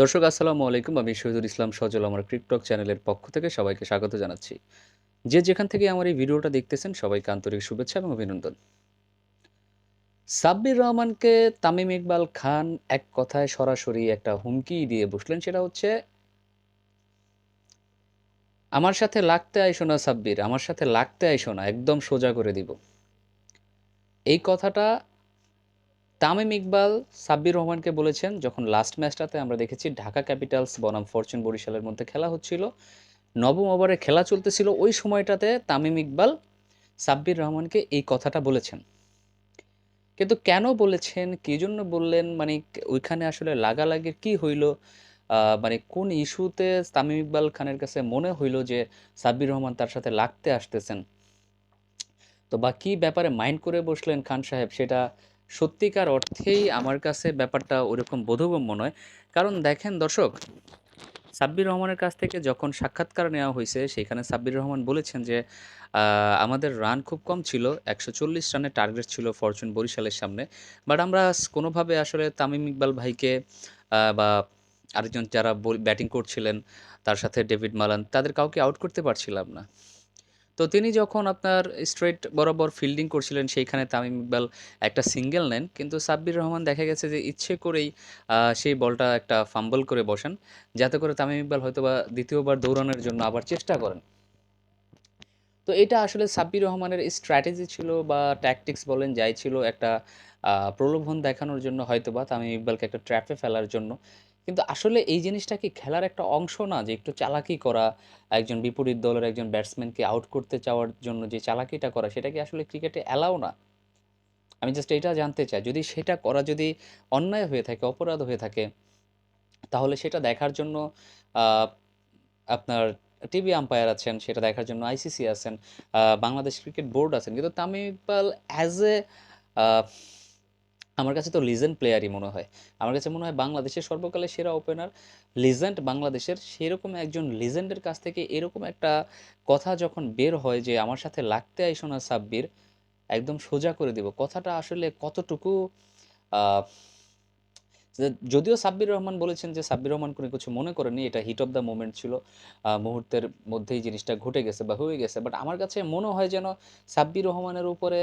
দর্শক, আসসালামু আলাইকুম। আমি শহীদুল ইসলাম সজল, আমার ক্রিকটক চ্যানেলের পক্ষ থেকে সবাইকে স্বাগত জানাচ্ছি। যে যেখান থেকে আমার এই ভিডিওটা দেখতেছেন, সবাইকে আন্তরিক শুভেচ্ছা এবং অভিনন্দন। সাব্বির রহমানকে তামিম ইকবাল খান এক কথায় সরাসরি একটা হুমকি দিয়ে বসলেন, সেটা হচ্ছে, আমার সাথে লাগতে আইসো না সাব্বির, আমার সাথে লাগতে আইসো না, একদম সোজা করে দিব। এই কথাটা তামিম ইকবাল, সাব্বির রহমানকে বলেছেন, যখন লাস্ট ম্যাচটাতে আমরা দেখেছি ঢাকা ক্যাপিটালস বনাম ফরচুন বরিশালের মধ্যে খেলা হচ্ছিল, নবম ওভারে খেলা চলতেছিল, ওই সময়টাতে তামিম ইকবাল, সাব্বির রহমানকে এই কথাটা বলেছেন। কিন্তু কেন বলেছেন? কী জন্য বললেন? মানে ওইখানে আসলে লাগালাগির কি হইল? মানে কোন ইস্যুতে তামিম ইকবাল খানের কাছে মনে হইল যে সাব্বির রহমান তার সাথে লাগতে আসতেছেন? তো বা কী ব্যাপারে মাইন্ড করে বসলেন খান সাহেব? সেটা সত্যিকার অর্থেই আমার কাছে ব্যাপারটা ওরকম বোধগম্য নয়। কারণ দেখেন দর্শক, সাব্বির রহমানের কাছ থেকে যখন সাক্ষাৎকার নেওয়া হয়েছে, সেখানে সাব্বির রহমান বলেছেন যে আমাদের রান খুব কম ছিল, একশো চল্লিশ রানের টার্গেট ছিল ফরচুন বরিশালের সামনে। বাট আমরা কোনোভাবে আসলে তামিম ইকবাল ভাইকে বা আরেকজন যারা ব্যাটিং করছিলেন, তার সাথে ডেভিড মালান, তাদের কাউকে আউট করতে পারছিলাম না। তো তিনি যখন আপনার স্ট্রেট বরাবর ফিল্ডিং করছিলেন, সেইখানে তামিম ইকবাল একটা সিঙ্গেল নেন। কিন্তু সাব্বির রহমান দেখা গেছে যে ইচ্ছে করেই সেই বলটা একটা ফাম্বল করে বসেন, যাতে করে তামিম ইকবাল হয়তোবা দ্বিতীয়বার দৌড়ানোর জন্য আবার চেষ্টা করেন। তো এটা আসলে সাব্বির রহমানের স্ট্র্যাটেজি ছিল বা ট্যাকটিক্স বলেন, যাই ছিল একটা প্রলোভন দেখানোর জন্য হয়তোবা তামিম ইকবালকে একটা ট্র্যাপে ফেলার জন্য। কিন্তু আসলে এই জিনিসটা কি খেলার একটা অংশ না? যে একটু চালাকি করা, একজন বিপরীত দলের একজন ব্যাটসম্যানকে আউট করতে চাওয়ার জন্য যে চালাকিটা করা, সেটা কি আসলে ক্রিকেটে অ্যালাও না? আমি জাস্ট এটা জানতে চাই। যদি সেটা করা যদি অন্যায় হয়ে থাকে, অপরাধ হয়ে থাকে, তাহলে সেটা দেখার জন্য আপনার টিভি আম্পায়ার আছেন, সেটা দেখার জন্য আইসিসি আছেন বাংলাদেশ ক্রিকেট বোর্ড আছেন। কিন্তু তামিম ইকবাল অ্যাজ এ আমার কাছে তো লিজেন্ড প্লেয়ারই মনে হয়। আমার কাছে মনে হয় বাংলাদেশের সর্বকালের সেরা ওপেনার লিজেন্ড বাংলাদেশের সেরকম একজন লিজেন্ডের কাছ থেকে এরকম একটা কথা যখন বের হয় যে, আমার সাথে লাগতে আইসো না সাব্বির, একদম সোজা করে দিব। কথাটা আসলে কতটুকু যদিও সাব্বির রহমান বলেছেন যে, সাব্বির রহমান কোনো কিছু মনে করেনি এটা হিট অফ দ্য মোমেন্ট ছিল মুহূর্তের মধ্যেই জিনিসটা ঘটে গেছে বা হয়ে গেছে বাট আমার কাছে মনে হয় যেন সাব্বির রহমানের উপরে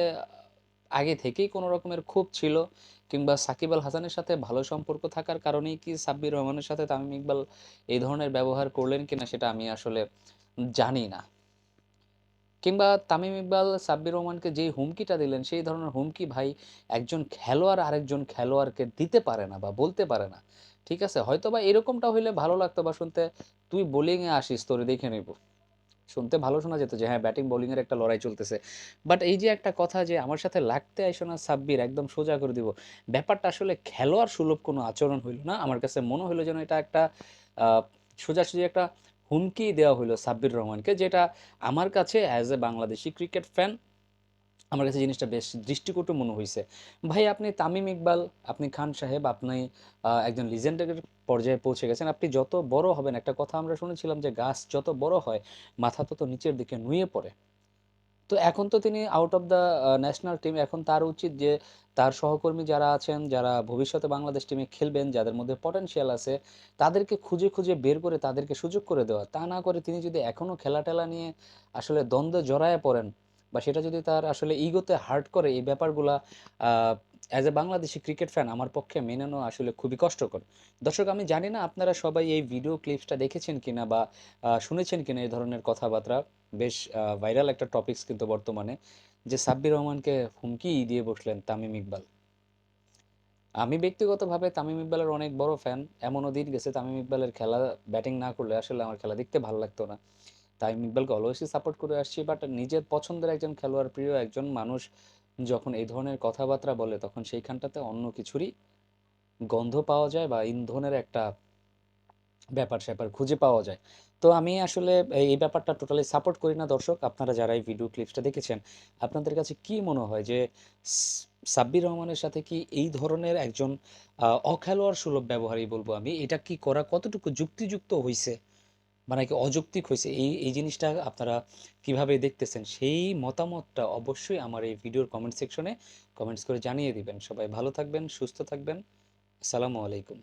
আগে থেকেই কোনো রকমের ক্ষোভ ছিল কিংবা সাকিব আল হাসানের সাথে ভালো সম্পর্ক থাকার কারণেই কি সাব্বির রহমানের সাথে তামিম ইকবাল এই ধরনের ব্যবহার করলেন কিনা সেটা আমি আসলে জানি না। কিংবা তামিম ইকবাল, সাব্বির রহমানকে যেই হুমকিটা দিলেন, সেই ধরনের হুমকি ভাই একজন খেলোয়াড় আরেকজন খেলোয়াড়কে দিতে পারে না বা বলতে পারে না। ঠিক আছে? হয়তো বা এরকমটা হইলে ভালো লাগতো বা শুনতে। তুই বোলিংয়ে আসিস, তোরে দেখে নেব। শুনতে ভালো শোনা যেত যে হ্যাঁ ব্যাটিং বোলিংয়ের একটা লড়াই চলতেছে। বাট এই যে একটা কথা যে আমার সাথে লাগতে আইসো না সাব্বির, একদম সোজা করে দিব। ব্যাপারটা আসলে খেলোয়াড় সুলভ কোনো আচরণ হইল না। আমার কাছে মনে হইল যেন এটা একটা সোজাসুজি একটা হুমকি দেওয়া হইল সাব্বির রহমানকে, যেটা আমার কাছে as a Bangladeshi cricket fan আমার কাছে জিনিসটা বেশ দৃষ্টিকটু মনে হয়েছে ভাই, আপনি তামিম ইকবাল, আপনি খান সাহেব, আপনি একজন লিজেন্ডের পর্যায়ে পৌঁছে গেছেন। আপনি যত বড় হবেন, একটা কথা আমরা শুনেছিলাম যে গাছ যত বড় হয়, মাথা তত নিচের দিকে নুয়ে পড়ে। তো এখন তো তিনি out of the national team এখন তার উচিত যে তার সহকর্মী যারা আছেন, যারা ভবিষ্যতে বাংলাদেশ টিমে খেলবেন, যাদের মধ্যে পটেনশিয়াল আছে, তাদেরকে খুঁজে খুঁজে বের করে তাদেরকে সুযোগ করে দেওয়া। তা না করে তিনি যদি এখনও খেলা টেলা নিয়ে আসলে দ্বন্দ্বে জড়ায় পড়েন বা সেটা যদি তার আসলে ইগোতে হার্ট করে, এই ব্যাপারগুলা as a Bangladeshi cricket fan আমার পক্ষে মেনে নেওয়া আসলে খুবই কষ্টকর। দর্শক, আমি জানি না আপনারা সবাই এই ভিডিও ক্লিপসটা দেখেছেন কিনা বা শুনেছেন কিনা এই ধরনের কথাবার্তা। বেশ ভাইরাল একটা টপিকস কিন্তু বর্তমানে। যে সাব্বির রহমানকে হুমকি দিয়ে বসলেন তামিম ইকবাল। আমি ব্যক্তিগতভাবে তামিম ইকবালের অনেক বড় ফ্যান এমনও দিন গেছে তামিম ইকবালের খেলা ব্যাটিং না করলে আসলে আমার খেলা দেখতে ভালো লাগতো না। তামিম ইকবালকে অলওয়েজই সাপোর্ট করে আসছি। বাট নিজের পছন্দের একজন খেলোয়াড়, প্রিয় একজন মানুষ যখন এই ধরনের কথাবার্তা বলে, তখন সেইখানটাতে অন্য কিছুরই গন্ধ পাওয়া যায় বা ইন্ধনের একটা ব্যাপার স্যাপার খুঁজে পাওয়া যায়। তো আমি আসলে এই এই ব্যাপারটা টোটালি সাপোর্ট করি না, দর্শক। আপনারা যারা এই ভিডিও ক্লিপসটা দেখেছেন, আপনাদের কাছে কি মনে হয় যে সাব্বির রহমানের সাথে কি এই ধরনের একজন অখেলোয়াড় সুলভ ব্যবহারই বলব আমি? এটা কি করা কতটুকু যুক্তিযুক্ত হয়েছে মানে কি অযৌক্তিক হয়েছে, এই এই জিনিসটা আপনারা কীভাবে দেখতেছেন সেই মতামতটা অবশ্যই আমার এই ভিডিওর কমেন্ট সেকশনে কমেন্টস করে জানিয়ে দিবেন। সবাই ভালো থাকবেন, সুস্থ থাকবেন। আসসালামু আলাইকুম।